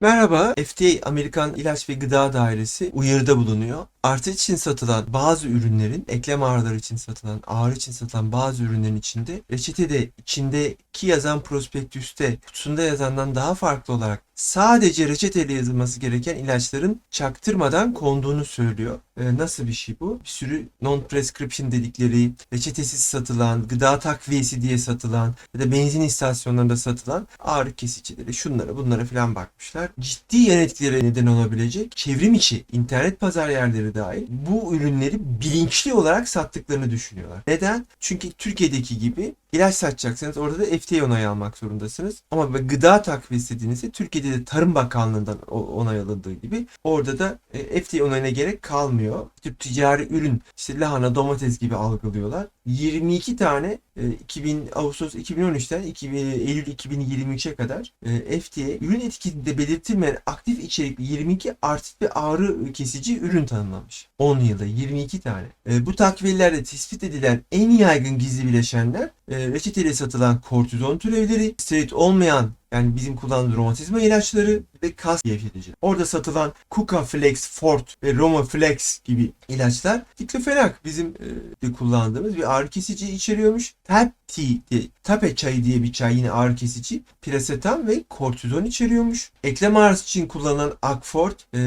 Merhaba, FDA Amerikan İlaç ve Gıda Dairesi uyarıda bulunuyor. Artı için satılan bazı ürünlerin, eklem ağrıları için satılan, ağrı için satılan bazı ürünlerin içinde reçetede içindeki yazan prospektüste kutusunda yazandan daha farklı olarak sadece reçeteyle yazılması gereken ilaçların çaktırmadan konduğunu söylüyor. Ee, nasıl bir şey bu? Bir sürü non-prescription dedikleri, reçetesiz satılan, gıda takviyesi diye satılan ya da benzin istasyonlarında satılan ağrı kesicileri, şunlara bunlara falan bakmışlar. Ciddi yan etkilere neden olabilecek çevrim içi internet pazar yerleri dahil bu ürünleri bilinçli olarak sattıklarını düşünüyorlar. Neden? Çünkü Türkiye'deki gibi ilaç satacaksanız orada da FDA onayı almak zorundasınız. Ama gıda takviyesi dediğinizde Türkiye'de de Tarım Bakanlığı'ndan onay alındığı gibi orada da e, FDA onayına gerek kalmıyor. Tür ticari ürün işte lahana, domates gibi algılıyorlar. 22 tane e, 2000 Ağustos 2013'ten 2000, Eylül 2023'e kadar e, FDA ürün etiketinde belirtilmeyen aktif içerikli 22 artrit ve ağrı kesici ürün tanımlamış. 10 yılda 22 tane. E, bu takviyelerde tespit edilen en yaygın gizli bileşenler e, reçeteyle satılan kortizon türevleri, steroid olmayan yani bizim kullandığımız romatizma ilaçları ve kas gevşetici. Orada satılan Kuka Flex Fort ve Roma Flex gibi ilaçlar diklofenak bizim e, kullandığımız bir ağrı kesici içeriyormuş. Tap diye, tape çayı diye bir çay yine ağrı kesici. Pirasetam ve kortizon içeriyormuş. Eklem ağrısı için kullanılan Agfort e,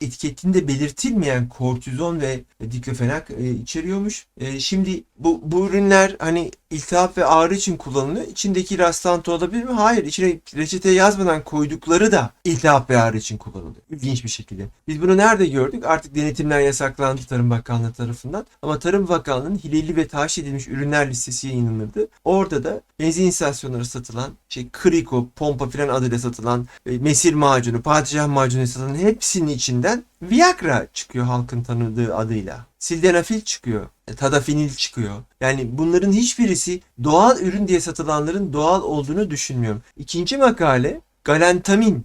etiketinde belirtilmeyen kortizon ve diklofenak e, içeriyormuş. E, şimdi bu, bu ürünler hani iltihap ve ağrı için kullanılıyor. İçindeki rastlantı olabilir mi? Hayır. İçine reçete yazmadan koydukları da iltihap ve ağrı için kullanılıyor. İlginç bir şekilde. Biz bunu nerede gördük? Artık denetimler yasaklandı Tarım Bakanlığı tarafından. Ama Tarım Bakanlığı'nın hileli ve tahşiş edilmiş ürünler listesi yayınlanırdı. Orada da benzin istasyonları satılan, şey Kriko, pompa filan adıyla satılan, e, mesir macunu, padişah macunu satılan hepsinin içinden Viagra çıkıyor halkın tanıdığı adıyla. Sildenafil çıkıyor. E, Tadafenil çıkıyor. Yani bunların hiçbirisi doğal ürün diye satılanların doğal olduğunu düşünmüyorum. İkinci makale galantamin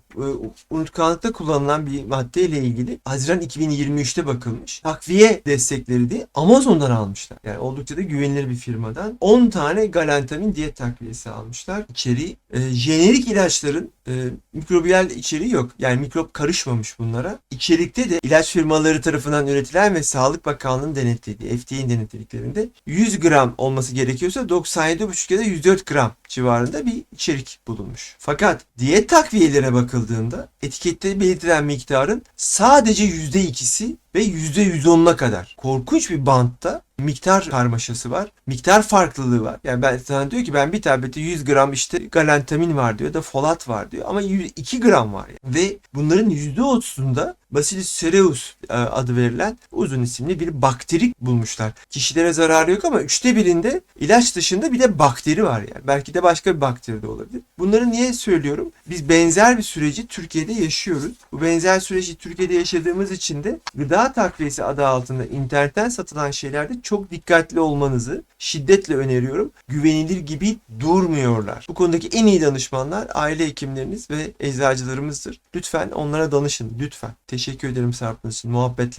unutkanlıkta kullanılan bir madde ile ilgili Haziran 2023'te bakılmış. Takviye destekleri diye Amazon'dan almışlar. Yani oldukça da güvenilir bir firmadan 10 tane galantamin diyet takviyesi almışlar. İçeriği e, jenerik ilaçların e, mikrobiyal içeriği yok. Yani mikrop karışmamış bunlara. İçerikte de ilaç firmaları tarafından üretilen ve Sağlık Bakanlığı'nın denetlediği, FDA'nin denetlediklerinde 100 gram olması gerekiyorsa 97,5 ya da 104 gram civarında bir içerik bulunmuş. Fakat diyet takviyelerine bakıldığında etikette belirtilen miktarın sadece %2'si ve %110'una kadar korkunç bir bantta miktar karmaşası var. Miktar farklılığı var. Yani ben sana diyor ki ben bir tablette 100 gram işte galantamin var diyor da folat var diyor ama 2 gram var. Yani. Ve bunların %30'unda Bacillus cereus e, adı verilen uzun isimli bir bakteri bulmuşlar. Kişilere zararı yok ama üçte birinde ilaç dışında bir de bakteri var yani. Belki de başka bir bakteri de olabilir. Bunları niye söylüyorum? Biz benzer bir süreci Türkiye'de yaşıyoruz. Bu benzer süreci Türkiye'de yaşadığımız için de gıda takviyesi adı altında internetten satılan şeylerde çok dikkatli olmanızı şiddetle öneriyorum. Güvenilir gibi durmuyorlar. Bu konudaki en iyi danışmanlar aile hekimleriniz ve eczacılarımızdır. Lütfen onlara danışın. Lütfen. Teşekkür ederim sarpınız için. Muhabbetle.